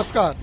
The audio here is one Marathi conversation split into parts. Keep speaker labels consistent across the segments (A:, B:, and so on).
A: नमस्कार.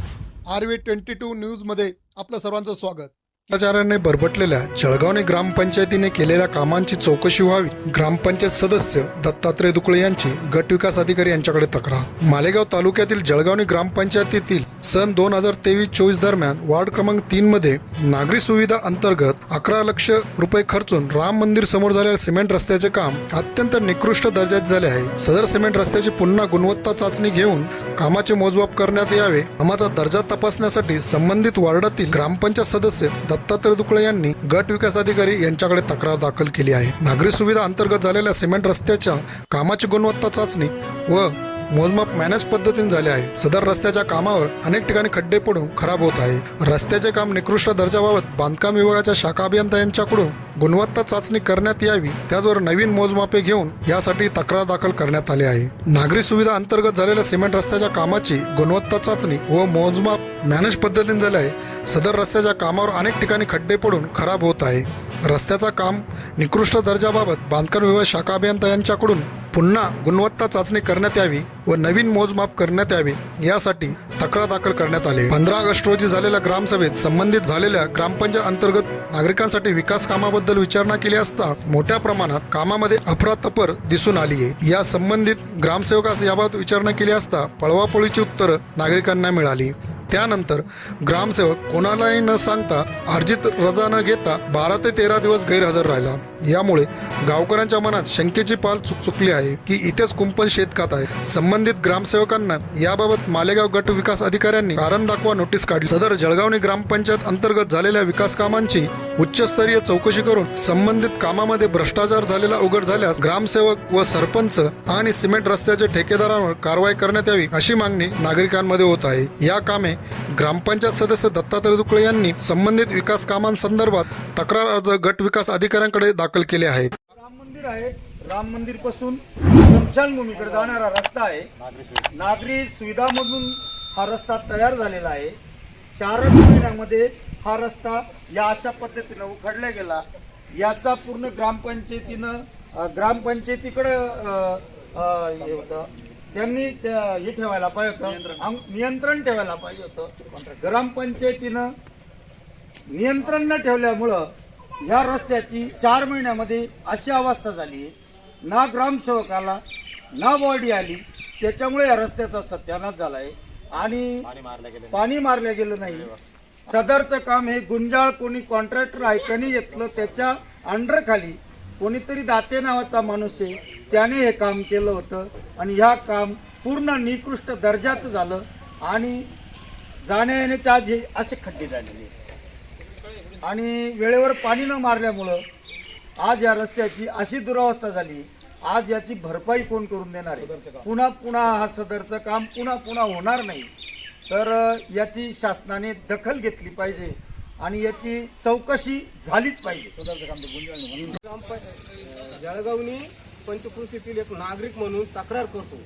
A: आर व्ही ट्वेंटी टू न्यूजमध्ये आपलं सर्वांचं स्वागत. भ्रष्टाचाराने बरबटलेल्या जळगावने ग्रामपंचायतीने केलेल्या कामांची चौकशी व्हावी ग्रामपंचायत सदस्य दत्तात्रय दुकळे यांची गट विकास अधिकारी यांच्याकडे तक्रार. मालेगाव तालुक्यातील जळगावने ग्रामपंचायतीतील सन दोन हजार तेवीस चोवीस दरम्यान वार्ड क्रमांक तीन मध्ये नागरी सुविधा अंतर्गत अकरा लक्ष रुपये खर्चून राम मंदिर समोर झालेल्या सिमेंट रस्त्याचे काम अत्यंत निकृष्ट दर्जाचे झाले आहे. सदर सिमेंट रस्त्याची पुन्हा गुणवत्ता चाचणी घेऊन कामाचे मोजमाप करण्यात यावे. कामाचा दर्जा तपासण्यासाठी संबंधित वार्डातील ग्रामपंचायत सदस्य दत्तात्रय दुकळे यांनी गट विकास अधिकारी यांच्याकडे तक्रार दाखल केली आहे. नागरी सुविधा अंतर्गत झालेल्या सिमेंट रस्त्याच्या कामाची गुणवत्ता चाचणी व मोजमाप मॅनेज पद्धतीने झाले आहे. सदर रस्त्याच्या कामावर अनेक ठिकाणी खड्डे पडून खराब होत आहे रस्त्याचे काम निकृष्ट दर्जाबाबत बांधकाम विभागाच्या शाखा अभियंता यांच्याकडून गुणवत्ता चाचणी करण्यात यावी त्याचवर नवीन मोजमापे घेऊन यासाठी तक्रार दाखल करण्यात आली आहे. नागरी सुविधा अंतर्गत झालेल्या सिमेंट रस्त्याच्या कामाची गुणवत्ता चाचणी व मोजमाप मॅनेज पद्धतीने झाले आहे. सदर रस्त्याच्या कामावर अनेक ठिकाणी खड्डे पडून खराब होत आहे. रस्त्याचा काम निकृष्ट दर्जाबाबत बांधकाम विभाग शाखा अभियंता यांच्याकडून पुन्हा गुणवत्ता चाचणी करण्यात यावी व नवीन मोजमाप करण्यात यावे यासाठी तक्रार दाखल करण्यात आली. पंधरा ऑगस्ट रोजी झालेल्या ग्रामसभेत संबंधित झालेल्या ग्रामपंचायत अंतर्गत नागरिकांसाठी विकास कामाबद्दल विचारणा केली असता मोठ्या प्रमाणात कामामध्ये अफरातफर दिसून आली आहे या संबंधित ग्रामसेवकास याबाबत विचारणा केली असता पळवापळीची उत्तरं नागरिकांना मिळाली. त्यानंतर ग्रामसेवक कोणालाही न सांगता अर्जित रजा न घेता बारा ते तेरा दिवस गैरहजर राहिला. यामुळे गावकऱ्यांच्या मनात शंकेची पाल चुक चुकली आहे की इथेच कुंपण शेतखात आहे. संबंधित ग्रामसेवकांना याबाबत मालेगाव गट विकास अधिकाऱ्यांनी कारण दाखवा नोटीस काढली. सदर जळगावने ग्रामपंचायत अंतर्गत झालेल्या विकास कामांची उच्चस्तरीय चौकशी करून संबंधित कामामध्ये भ्रष्टाचार झालेला उघड झाल्यास ग्रामसेवक व सरपंच आणि सिमेंट रस्त्याच्या ठेकेदारांवर कारवाई करण्यात यावी अशी मागणी नागरिकांमध्ये होत आहे. या कामे ग्रामपंचायत सदस्य दत्तात्रय दुकळे यांनी संबंधित विकास कामांसंदर्भात तक्रार अर्ज गट विकास अधिकाऱ्यांकडे दाखल केले आहेत.
B: राम मंदिर आहे. राम मंदिरपासून स्मशानभूमीकडे जाणारा रस्ता आहे. नागरी सुविधामधून हा रस्ता तयार झालेला आहे. चारच महिन्यामध्ये हा रस्ता या अशा पद्धतीनं उखडला गेला. याचा पूर्ण ग्रामपंचायतीनं ग्रामपंचायतीकडं ग्रामपंचायतीकडे हे होतं. त्यांनी त्या- हे ठेवायला पाहिजे होतं. नियंत्रण. ठेवायला पाहिजे होतं. ग्रामपंचायतीनं नियंत्रण न ठेवल्यामुळं ह्या रस्त्याची चार महिन्यामध्ये अशी अवस्था झाली. ना ग्रामसेवकाला ना बॉडी आली. त्याच्यामुळे या रस्त्याचा सत्यानाश झालाय. आणि पाणी मारलं गेलं नाही. सदरचं काम हे गुंजाळ कोणी कॉन्ट्रॅक्टर त्यांनी घेतलं त्याच्या अंडर खाली कोणीतरी दाते नावाचा माणूस आहे. त्याने हे काम केलं होतं आणि ह्या काम पूर्ण निकृष्ट दर्जाचं झालं आणि जाण्या येण्याचे आज हे असे खड्डे झालेले. आणि वेळेवर पाणी न मारल्यामुळं आज या रस्त्याची अशी दुरावस्था झाली. आज याची भरपाई कोण करून देणार आहे? पुन्हा पुन्हा हा सदरचं काम पुन्हा पुन्हा होणार नाही. तर याची शासनाने दखल घेतली पाहिजे आणि याची चौकशी झालीच पाहिजे.
C: जळगावनी पंचकृषीतील एक नागरिक म्हणून तक्रार करतो.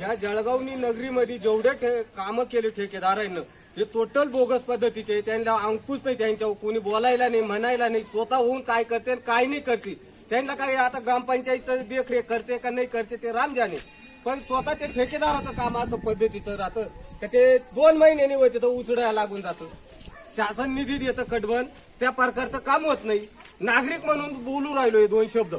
C: या जळगावनी नगरीमध्ये जेवढे ठे कामं केले ठेकेदारांनी हे टोटल बोगस पद्धतीचे आहे. त्यांना अंकुश नाही त्यांच्यावर कोणी बोलायला नाही म्हणायला नाही स्वतः होऊन काय करते आणि काय नाही करते. त्यांना काय आता ग्रामपंचायतचं देखरेख करते का नाही करते ते राम जाणे पण स्वतः ते ठेकेदाराचं काम असं पद्धतीचं राहतं तर ते दोन महिन्याने होते तर उचडायला लागून जातं. शासन निधी देतं कडवण त्या प्रकारचं काम होत नाही. नागरिक म्हणून बोलू राहिलो हे दोन शब्द.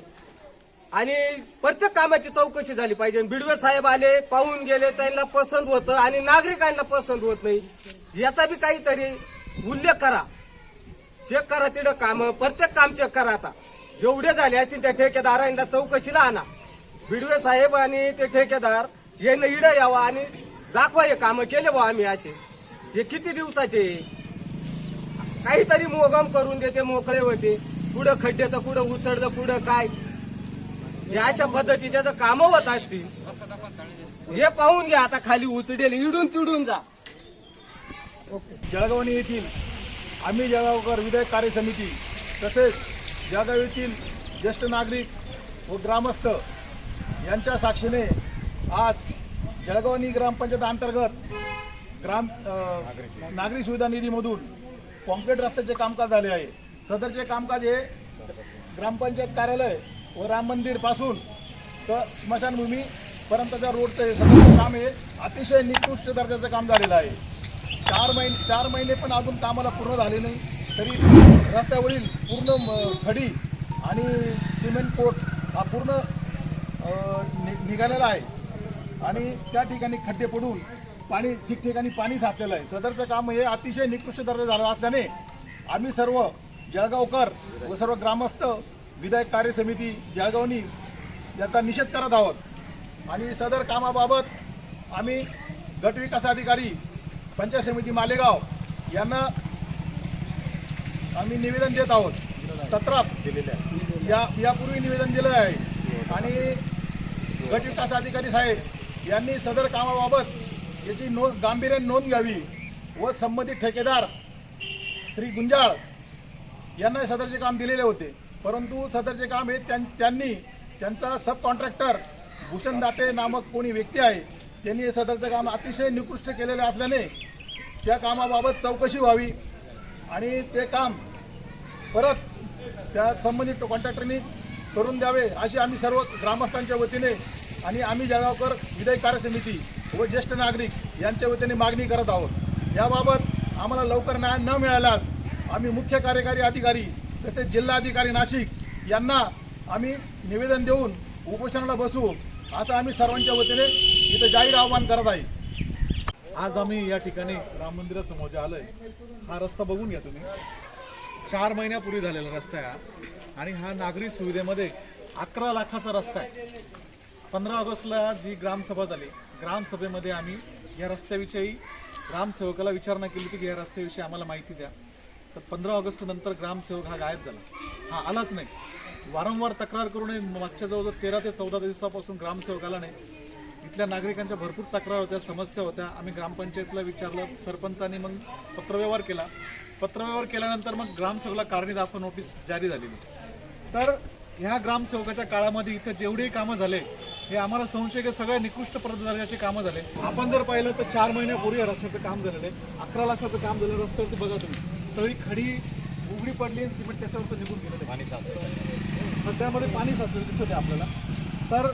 C: आणि प्रत्येक कामाची चौकशी झाली पाहिजे. बिडवे साहेब आले पाहून गेले त्यांना पसंत होतं आणि नागरिकांना पसंत होत नाही. याचा बी काहीतरी उल्लेख करा. चेक करा तिथं काम प्रत्येक काम चेक करा आता. जेवढे झाले असतील त्या ठेकेदारांना चौकशीला आणा. बिडवे साहेब आणि ते ठेकेदार यांना इड यावा आणि दाखवा हे कामं केले बा आम्ही असे. हे किती दिवसाचे? काहीतरी मोगम करून देते मोकळे होते. कुठं खड्डे तर कुठं उचडलं कुठं काय? या अशा पद्धतीच्या जर कामं होत असतील. हे पाहून घ्या आता खाली उचडेल इडून तिडून जा.
D: जळगावणी येथील आम्ही जळगावकर विधायक कार्य समिती तसेच जळगाव येथील ज्येष्ठ नागरिक व ग्रामस्थ यांच्या साक्षीने आज जळगावनी ग्रामपंचायत अंतर्गत ग्राम नागरी सुविधा निधीमधून कॉन्क्रीट रस्त्याचे कामकाज झाले आहे. सदरचे कामकाज हे ग्रामपंचायत कार्यालय व राम मंदिरपासून तर स्मशानभूमी परंतु त्या रोडचं हे सगळं काम हे अतिशय निकृष्ट दर्जाचं काम झालेलं आहे. चार महिने चार महिने पण अजून कामाला पूर्ण झाले नाही. तरी रस्त्यावरील पूर्ण खडी आणि सिमेंट कोट हा पूर्ण नि निघालेला आहे. आणि त्या ठिकाणी खड्डे पडून पाणी ठिकठिकाणी पाणी साचलेलं आहे. सदरचं काम हे अतिशय निकृष्ट दर्जा झालं असल्याने आम्ही सर्व जळगावकर व सर्व ग्रामस्थ विधायक कार्य समिती जळगावनी याचा निषेध करत आहोत. आणि सदर कामाबाबत आम्ही गटविकास अधिकारी पंचायत समिती मालेगाव यांना आम्ही निवेदन देत आहोत. तत्राप दिलेले आहे या यापूर्वी निवेदन दिलं आहे. आणि गटविकास अधिकारी साहेब यांनी सदर कामाबाबत याची नोंद गांभीर्याने नोंद घ्यावी व संबंधित ठेकेदार श्री गुंजाळ यांना सदरचे काम दिलेले होते. परंतु सदरचे काम हे त्यां- त्यांनी त्यांचा सब कॉन्ट्रॅक्टर भूषण दाते नामक कोणी व्यक्ती आहे त्यांनी हे सदरचं काम अतिशय निकृष्ट केलेले असल्याने त्या कामाबाबत चौकशी व्हावी आणि ते काम परत त्या संबंधित कॉन्ट्रॅक्टरनी करून द्यावे अशी आम्ही सर्व ग्रामस्थांच्या वतीने आणि आम्ही जळगावकर विधायक कार्य समिती व ज्येष्ठ नागरिक यांच्या वतीने मागणी करत आहोत. याबाबत आम्हाला लवकर न्याय न मिळाल्यास आम्ही मुख्य कार्यकारी अधिकारी तसेच जिल्हाधिकारी नाशिक यांना आम्ही निवेदन देऊन उपोषणाला बसू असं आम्ही सर्वांच्या वतीने इथं जाहीर आव्हान करत आहे.
E: आज आम्ही या ठिकाणी राम मंदिरासमोर जे आलोय हा रस्ता बघून घ्या तुम्ही. चार महिन्यापूर्वी झालेला रस्ता आहे आणि हा नागरी सुविधेमध्ये अकरा लाखाचा रस्ता आहे. पंधरा ऑगस्टला जी ग्रामसभा झाली ग्रामसभेमध्ये आम्ही या रस्त्याविषयी ग्रामसेवकाला विचारणा केली होती की या रस्त्याविषयी आम्हाला माहिती द्या. तर पंधरा ऑगस्ट नंतर ग्रामसेवक हा गायब झाला. हा आलाच नाही. वारंवार तक्रार करूनही मागच्या जवळजवळ तेरा ते चौदा दिवसापासून ग्रामसेवक आला नाही. इथल्या नागरिकांच्या भरपूर तक्रार होत्या समस्या होत्या. आम्ही ग्रामपंचायतला विचारलं सरपंचांनी मग पत्रव्यवहार केला. पत्रव्यवहार केल्यानंतर मग ग्रामसेवकला कारणी दाखवा नोटीस जारी झालेली. तर ह्या ग्रामसेवकाच्या काळामध्ये इथं जेवढेही कामं झाले हे आम्हाला संशय की सगळ्या निकृष्ट दर्जाचे कामं झाले. आपण जर पाहिलं तर चार महिन्यापूर्वी रस्त्याचं काम झालेलं आहे. अकरा लाखाचं काम झालं रस्त्यावरती बघा तुम्ही. सगळी खडी उघडी पडली आणि सिमेंट त्याच्यावरती निघून गेलेलं पाणी साचलं. खड्ड्यामध्ये पाणी साचलेलं दिसत आहे आपल्याला. तर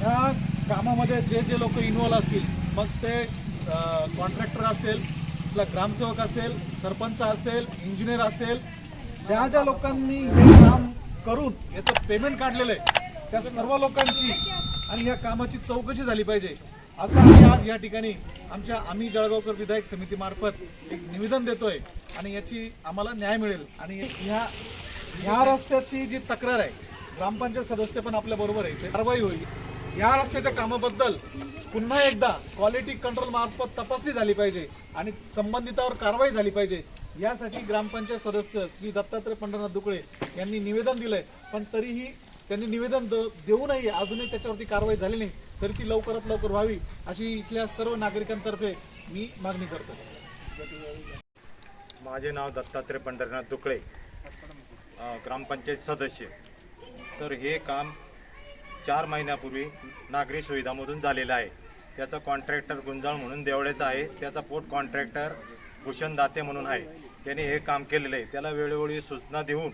E: ह्या कामामध्ये जे जे लोक इन्व्हॉल्व असतील मग ते कॉन्ट्रॅक्टर असेल आपला ग्रामसेवक असेल सरपंच असेल इंजिनियर असेल ज्या ज्या लोकांनी हे काम करून याचं पेमेंट काढलेलं आहे त्या सर्व लोकांची आणि या कामाची चौकशी झाली पाहिजे. असं आम्ही आज या ठिकाणी आमच्या आम्ही जळगावकर विधायक समितीमार्फत एक निवेदन देतोय आणि याची आम्हाला न्याय मिळेल. आणि ह्या ह्या रस्त्याची जी तक्रार आहे ग्रामपंचायत सदस्य पण आपल्या बरोबर आहे ते कारवाई होईल. या रस्त्याच्या कामाबद्दल पुन्हा एकदा क्वालिटी कंट्रोल मार्फत तपासणी झाली पाहिजे आणि संबंधितावर कारवाई झाली पाहिजे. यासाठी ग्रामपंचायत सदस्य श्री दत्तात्रय पंढरनाथ दुकळे यांनी निवेदन दिलंय. पण तरीही त्यांनी निवेदन द- देऊनही अजूनही त्याच्यावरती कारवाई झाली नाही तरी ती लवकरात लवकर व्हावी अशी इथल्या सर्व नागरिकांतर्फे मी मागणी करतो.
F: माझे नाव दत्तात्रय पंढरीनाथ दुकळे ग्रामपंचायत सदस्य. तर हे काम चार महिन्यापूर्वी नागरी सुविधामधून झालेलं आहे. त्याचा कॉन्ट्रॅक्टर गुंजाळ म्हणून देवळ्याचा आहे त्याचा पोट कॉन्ट्रॅक्टर भूषण दाते म्हणून आहे. त्याने हे काम केलेलं आहे. त्याला वेळोवेळी सूचना देऊन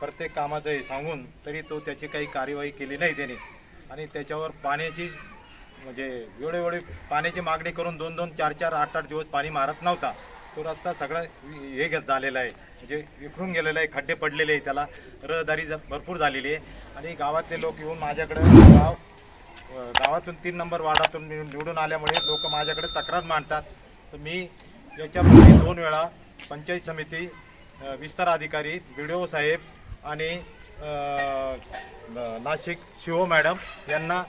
F: प्रत्येक कामाचं हे सांगून तरी तो त्याची काही कार्यवाही केली नाही त्याने. आणि त्याच्यावर पाण्याची म्हणजे वेळोवेळी पाण्याची मागणी करून दोन दोन चार चार आठ आठ दिवस पाणी मारत नव्हता. तो रस्ता सगळा हे घेत झालेला आहे. म्हणजे विखरून गेलेला आहे खड्डे पडलेले आहे त्याला. रहदारी भरपूर झालेली आहे. आणि गावातले लोक येऊन माझ्याकडे गाव गावातून तीन नंबर वार्डातून निव- निवडून आल्यामुळे लोक माझ्याकडे तक्रार मांडतात. तर मी याच्यापूर्वी दोन वेळा पंचायत समिती विस्तार अधिकारी बी साहेब आणि नाशिक शिव मॅडम यांना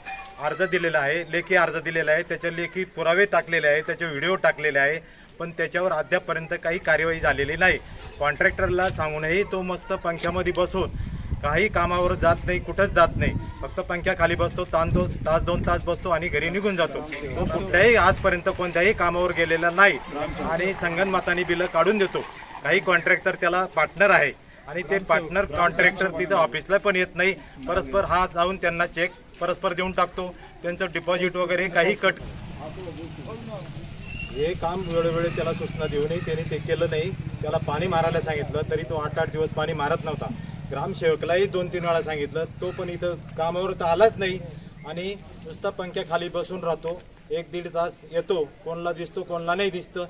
F: अर्ज दिलेला आहे. लेखी अर्ज दिलेला आहे. त्याच्या लेखी पुरावे टाकलेले आहे. त्याचे व्हिडिओ टाकलेले आहे. पण त्याच्यावर अद्यापपर्यंत काही कार्यवाही झालेली नाही. कॉन्ट्रॅक्टरला सांगूनही तो मस्त पंख्यामध्ये बसून काही कामावर जात नाही कुठंच जात नाही. फक्त पंख्या खाली बसतो ताण दो तास दोन तास बसतो आणि घरी निघून जातो. तो कुठल्याही आजपर्यंत कोणत्याही कामावर गेलेला नाही. आणि संगणमताने बिलं काढून देतो. काही कॉन्ट्रॅक्टर त्याला पार्टनर आहे. आणि ते पार्टनर कॉन्ट्रॅक्टर तिथं ऑफिसला पण येत नाही. परस्पर हा जाऊन त्यांना चेक परस्पर देऊन टाकतो. त्यांचं डिपॉझिट वगैरे काही कट हे काम वेळोवेळी त्याला सूचना देऊनही त्याने ते केलं नाही. त्याला पाणी मारायला सांगितलं तरी तो आठ आठ दिवस पाणी मारत नव्हता. ग्रामसेवकलाही दोन तीन वेळा सांगितलं तो पण इथं कामावर तर आलाच नाही. आणि नुसता पंख्याखाली बसून राहतो. एक दीड तास येतो. कोणला दिसतो कोणला नाही दिसतं.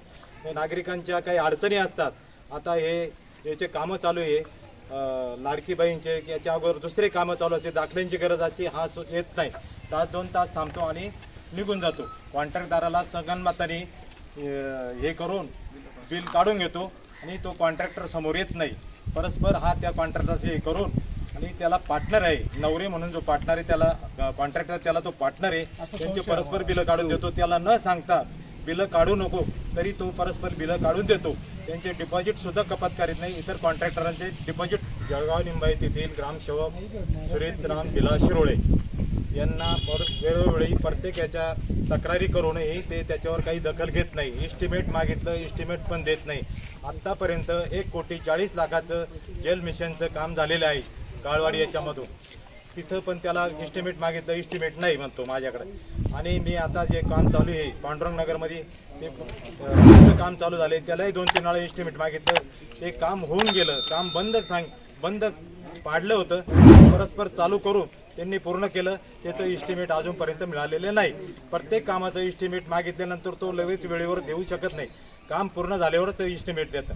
F: नागरिकांच्या काही अडचणी असतात. आता हे याचे कामं चालू आहे. अं, लाडकी बहीणचे की याच्या अगोदर दुसरे कामं चालू असते. दाखल्यांची गरज असते हा येत नाही. तास दोन तास थांबतो आणि निघून जातो. कॉन्ट्रॅक्टदाराला संगणमताने हे करून बिल काढून घेतो आणि तो कॉन्ट्रॅक्टर समोर येत नाही. परस्पर हा त्या कॉन्ट्रॅक्टरचे हे करून आणि त्याला पार्टनर आहे. नवरे म्हणून जो पार्टनर आहे त्याला कॉन्ट्रॅक्टर त्याला तो पार्टनर आहे. त्यांचे परस्पर बिलं काढून देतो. त्याला न सांगता बिलं काढू नको तरी तो परस्पर बिलं काढून देतो. त्यांचे डिपॉझिट सुद्धा कपात करीत नाही. इतर कॉन्ट्रॅक्टरांचे डिपॉझिट जळगाव निंबाईत येथील ग्रामसेवक सुरेश राम बिला शिरोळे यांना पर वेळोवेळी प्रत्येक याच्या तक्रारी करूनही ते त्याच्यावर काही दखल घेत नाही. इस्टिमेट मागितलं इस्टिमेट पण देत नाही. आत्तापर्यंत एक कोटी चाळीस लाखाचं जेल मिशनचं काम झालेलं आहे. काळवाडी याच्यामधून. तिथं पण त्याला इस्टिमेट मागितलं इस्टिमेट नाही म्हणतो माझ्याकडे. आणि मी आता जे काम चालू आहे पांडुरंग नगरमध्ये ते काम चालू झाले त्यालाही दोन तीन वेळा इस्टिमेट मागितलं. ते काम होऊन गेलं काम बंद सांग बंद पाडलं होतं. परस्पर चालू करून त्यांनी पूर्ण केलं. त्याचं इस्टिमेट अजूनपर्यंत मिळालेलं नाही. प्रत्येक कामाचं इस्टिमेट मागितल्यानंतर तो लगेच वेळेवर देऊ शकत नाही. काम पूर्ण झाल्यावर ते इस्टिमेट देतं.